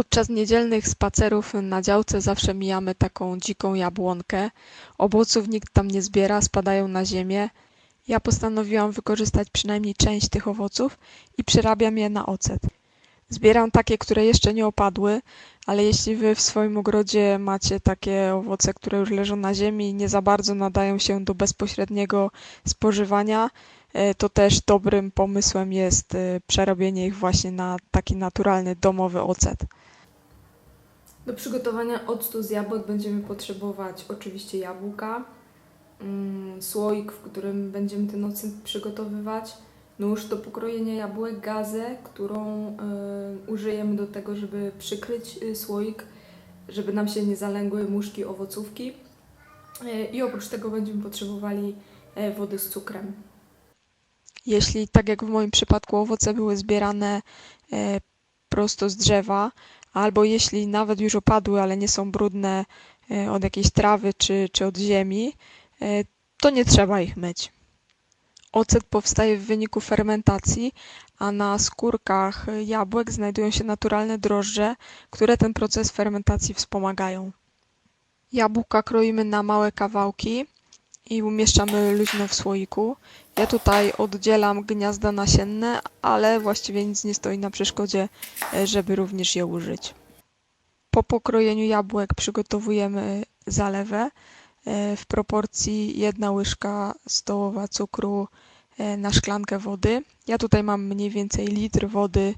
Podczas niedzielnych spacerów na działce zawsze mijamy taką dziką jabłonkę. Owoców nikt tam nie zbiera, spadają na ziemię. Ja postanowiłam wykorzystać przynajmniej część tych owoców i przerabiam je na ocet. Zbieram takie, które jeszcze nie opadły, ale jeśli wy w swoim ogrodzie macie takie owoce, które już leżą na ziemi i nie za bardzo nadają się do bezpośredniego spożywania, e, to też dobrym pomysłem jest e, przerobienie ich właśnie na taki naturalny domowy ocet. Do przygotowania octu z jabłek będziemy potrzebować oczywiście jabłka, mm, słoik, w którym będziemy ten ocet przygotowywać, nóż do pokrojenia jabłek, gazę, którą y, użyjemy do tego, żeby przykryć y, słoik, żeby nam się nie zalęgły muszki owocówki. Y, I oprócz tego będziemy potrzebowali y, wody z cukrem. Jeśli, tak jak w moim przypadku, owoce były zbierane e, prosto z drzewa, albo jeśli nawet już opadły, ale nie są brudne e, od jakiejś trawy czy, czy od ziemi, e, to nie trzeba ich myć. Ocet powstaje w wyniku fermentacji, a na skórkach jabłek znajdują się naturalne drożdże, które ten proces fermentacji wspomagają. Jabłka kroimy na małe kawałki i umieszczamy luźno w słoiku. Ja tutaj oddzielam gniazda nasienne, ale właściwie nic nie stoi na przeszkodzie, e, żeby również je użyć. Po pokrojeniu jabłek przygotowujemy zalewę e, w proporcji jedna łyżka stołowa cukru e, na szklankę wody. Ja tutaj mam mniej więcej litr wody,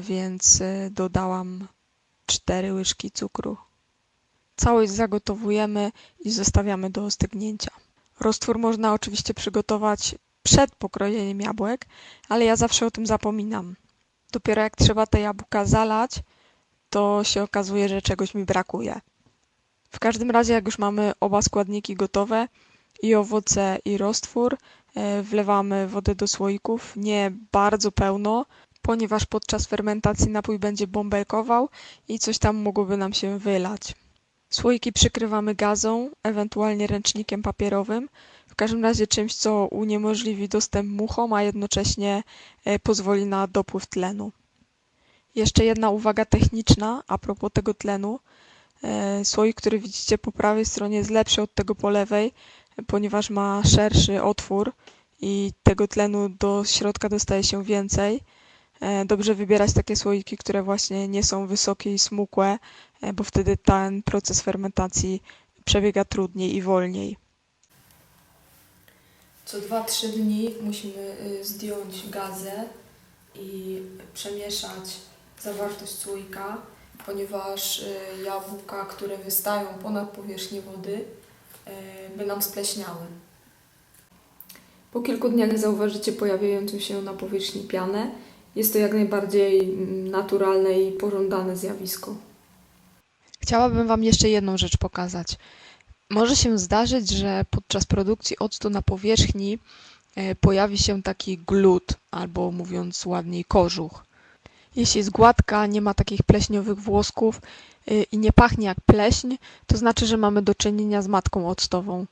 więc dodałam 4 łyżki cukru. Całość zagotowujemy i zostawiamy do ostygnięcia. Roztwór można oczywiście przygotować przed pokrojeniem jabłek, ale ja zawsze o tym zapominam. Dopiero jak trzeba te jabłka zalać, to się okazuje, że czegoś mi brakuje. W każdym razie, jak już mamy oba składniki gotowe, i owoce, i roztwór, e, wlewamy wodę do słoików, nie bardzo pełno, ponieważ podczas fermentacji napój będzie bąbelkował i coś tam mogłoby nam się wylać. Słoiki przykrywamy gazą, ewentualnie ręcznikiem papierowym, w każdym razie czymś, co uniemożliwi dostęp muchom, a jednocześnie e, pozwoli na dopływ tlenu. Jeszcze jedna uwaga techniczna a propos tego tlenu. E, Słoik, który widzicie po prawej stronie jest lepszy od tego po lewej, ponieważ ma szerszy otwór i tego tlenu do środka dostaje się więcej. E, Dobrze wybierać takie słoiki, które właśnie nie są wysokie i smukłe, bo wtedy ten proces fermentacji przebiega trudniej i wolniej. Co 2-3 dni musimy y, zdjąć gazę i przemieszać zawartość słoika, ponieważ y, jabłka, które wystają ponad powierzchnię wody, y, by nam spleśniały. Po kilku dniach zauważycie pojawiającą się na powierzchni pianę. Jest to jak najbardziej mm, naturalne i pożądane zjawisko. Chciałabym Wam jeszcze jedną rzecz pokazać. Może się zdarzyć, że podczas produkcji octu na powierzchni e, pojawi się taki glut, albo mówiąc ładniej, kożuch. Jeśli jest gładka, nie ma takich pleśniowych włosków e, i nie pachnie jak pleśń, to znaczy, że mamy do czynienia z matką octową.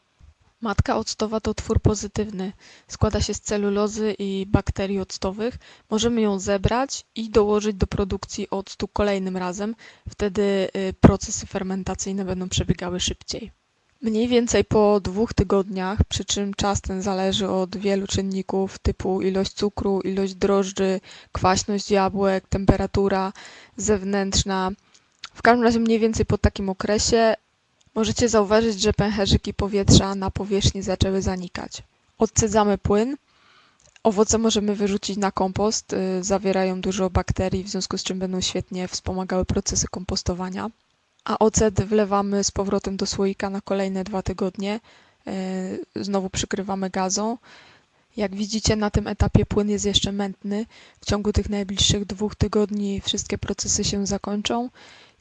Matka octowa to twór pozytywny. Składa się z celulozy i bakterii octowych. Możemy ją zebrać i dołożyć do produkcji octu kolejnym razem. Wtedy y, procesy fermentacyjne będą przebiegały szybciej. Mniej więcej po dwóch tygodniach, przy czym czas ten zależy od wielu czynników typu ilość cukru, ilość drożdży, kwaśność jabłek, temperatura zewnętrzna. W każdym razie mniej więcej po takim okresie możecie zauważyć, że pęcherzyki powietrza na powierzchni zaczęły zanikać. Odcedzamy płyn. Owoce możemy wyrzucić na kompost. y, Zawierają dużo bakterii, w związku z czym będą świetnie wspomagały procesy kompostowania. A ocet wlewamy z powrotem do słoika na kolejne dwa tygodnie. Y, Znowu przykrywamy gazą. Jak widzicie, na tym etapie płyn jest jeszcze mętny. W ciągu tych najbliższych dwóch tygodni wszystkie procesy się zakończą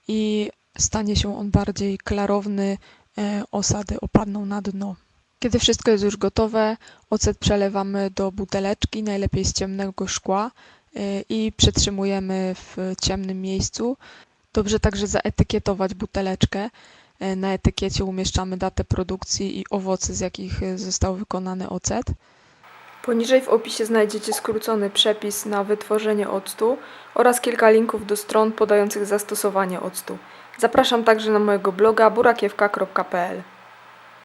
i stanie się on bardziej klarowny, e, osady opadną na dno. Kiedy wszystko jest już gotowe, ocet przelewamy do buteleczki, najlepiej z ciemnego szkła e, i przetrzymujemy w ciemnym miejscu. Dobrze także zaetykietować buteleczkę. E, Na etykiecie umieszczamy datę produkcji i owoce, z jakich został wykonany ocet. Poniżej w opisie znajdziecie skrócony przepis na wytworzenie octu oraz kilka linków do stron podających zastosowanie octu. Zapraszam także na mojego bloga burakiewka.pl.